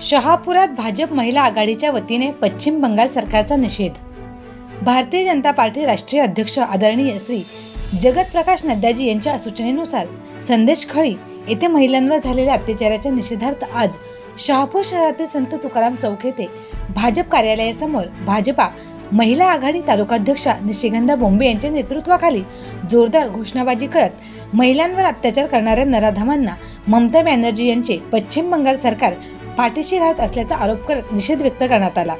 शहापुरात भाजप महिला आघाडीच्या वतीने पश्चिम बंगाल सरकारचा निषेध. भारतीय जनता पार्टी राष्ट्रीय अध्यक्ष आदरणीय श्री जगत प्रकाश नड्डाजी यांच्या सूचनेनुसार संदेश खळी येथे महिलांवर झालेल्या अत्याचाराच्या निषेधार्थ आज शहापूर शहरातील संत तुकाराम चौक येथे भाजप कार्यालयासमोर भाजपा महिला आघाडी तालुकाध्यक्षा निशिगंधा बोंबे यांच्या नेतृत्वाखाली जोरदार घोषणाबाजी करत महिलांवर अत्याचार करणाऱ्या नराधामांना ममता बॅनर्जी यांचे पश्चिम बंगाल सरकार पाठीशी घालत असल्याचा आरोप करत निषेध व्यक्त करण्यात आला.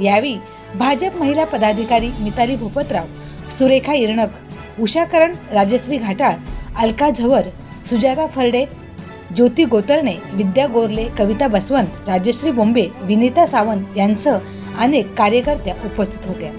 यावेळी भाजप महिला पदाधिकारी मिताली भूपतराव सुरेखा इरणक उषा करण राजश्री घाटाळ अलका झवर सुजाता फरडे ज्योती गोतरणे विद्या गोरले कविता बसवंत राजश्री बोंबे विनीता सावंत यांसह अनेक कार्यकर्त्या उपस्थित होत्या.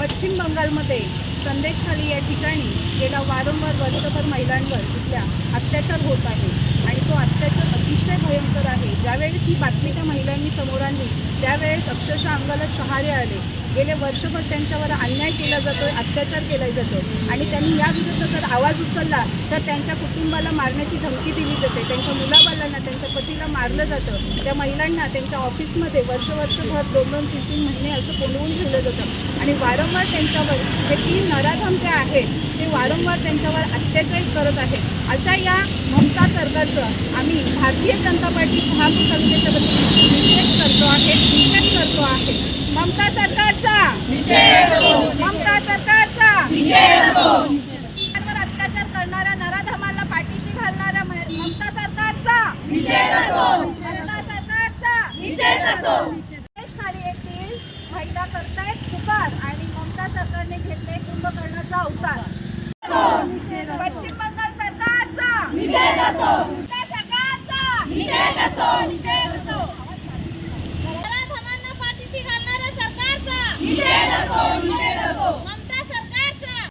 पश्चिम बंगालमध्ये संदेशखाली या ठिकाणी गेल्या वारंवार वर्षभर महिलांवर तिथल्या अत्याचार होत आहे तो अत्याचार अतिशय भयंकर आहे. ज्यावेळेस ही बातमी त्या महिलांनी समोर आणली त्यावेळेस अक्षरशः अंगाला शहारे आले. गेले वर्षभर त्यांच्यावर अन्याय केला जातो अत्याचार केला जातो आणि त्यांनी याविरुद्ध जर आवाज उचलला तर त्यांच्या कुटुंबाला मारण्याची धमकी दिली जाते. त्यांच्या मुलाबालांना त्यांच्या पतीला मारलं जातं. त्या महिलांना त्यांच्या ऑफिसमध्ये वर्ष वर्षभर दोन दोन तीन तीन महिने असं कोंडवून ठेवलं जातं. आणि वारंवार त्यांच्यावर हे तीन नराधम जे आहेत ते वारंवार त्यांच्यावर अत्याचार करत आहेत. अशा या ममता सरकारचं आम्ही भारतीय जनता पार्टी शहापूर तालुक्याच्या वतीने निषेध करतो आहे निषेध करतो आहे. ममता सरकारचा. ममता सरकारचा. अत्याचार करणाऱ्या नराधमांना पाठीशी घालणाऱ्या ममता सरकारचा. ममता सरकारचा. देश खाली येथील महिला करतायत पुकार आणि ममता सरकारने घेतले कुंभकर्णाचा अवतार पश्चिम बंगाल सरकारचा. सरकारचा. निषेध असो नराधमांना पाठीशी